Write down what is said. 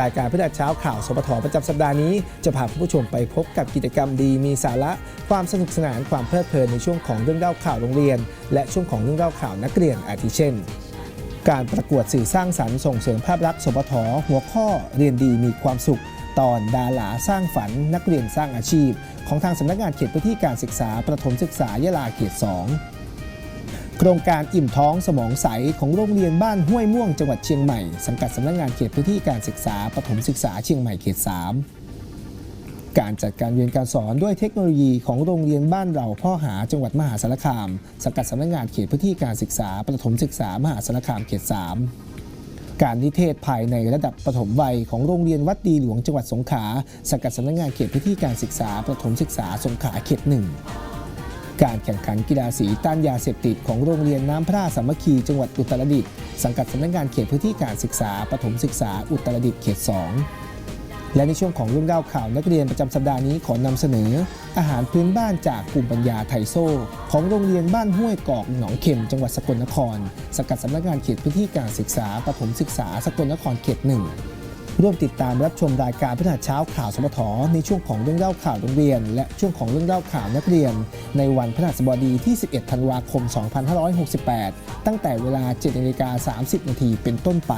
รายการพิธีเช้าข่าวสปทประจำสัปดาห์นี้ จะพาผู้ชมไปพบกับกิจกรรมดีมีสาระ ความสนุกสนานความเพลิดเพลินในช่วงของเรื่องเล่าข่าวโรงเรียน และช่วงของเรื่องเล่าข่าวนักเรียนอาทิเช่น การประกวดสื่อสร้างสรรค์ส่งเสริมภาพลักษณ์สปทหัวข้อเรียนดีมีความสุข ตอนดาหลาสร้างฝัน นักเรียนสร้างอาชีพ ของทางสำนักงานเขตพื้นที่การศึกษาประถมศึกษายะลาเขต 2 โครงการอิ่มท้องสมองใสของโรงเรียนบ้านห้วยม่วงจังหวัดเชียงใหม่ สังกัดสำนักงานเขตพื้นที่การศึกษาประถมศึกษาเชียงใหม่เขต 3 การจัดการเรียนการสอนด้วยเทคโนโลยีของโรงเรียนบ้านเราพ่อหาจังหวัดมหาสารคาม สังกัดสำนักงานเขตพื้นที่การศึกษาประถมศึกษามหาสารคามเขต 3การนิเทศภายในระดับประถมวัยของโรงเรียนวัดดีหลวงจังหวัดสงขลาสังกัดสำนักงานเขตพื้นที่การศึกษาประถมศึกษาสงขลาเขตหนึ่ง การแข่งขันกีฬาสีต้านยาเสพติดของโรงเรียนน้ำพระสามัคคีจังหวัดอุตรดิตถ์สังกัดสำนักงานเขตพื้นที่การศึกษาประถมศึกษาอุตรดิตถ์เขต 2 และในช่วงของรื่องเล่าข่าวนักเรียนประจำสัปดาห์นี้ขอนำเสนอ อาหารพื้นบ้านจากกลุ่มปัญญาไทโซ ของโรงเรียนบ้านห้วยกอกหนองเข็มจังหวัดสกลนคร สังกัดสำนักงานเขตพื้นที่การศึกษาประถมศึกษาสกลนครเขตหนึ่ง ร่วมติดตามรับชมรายการพฤหัสเช้าข่าวสมทในช่วงของเรื่องเล่าข่าวโรงเรียน และช่วงของเรื่องเล่าข่าวนักเรียน ในวันพฤหัสบดีที่ 11 ธันวาคม 2568 ตั้งแต่เวลา7นาฬิกา30 นาทีเป็นต้นไป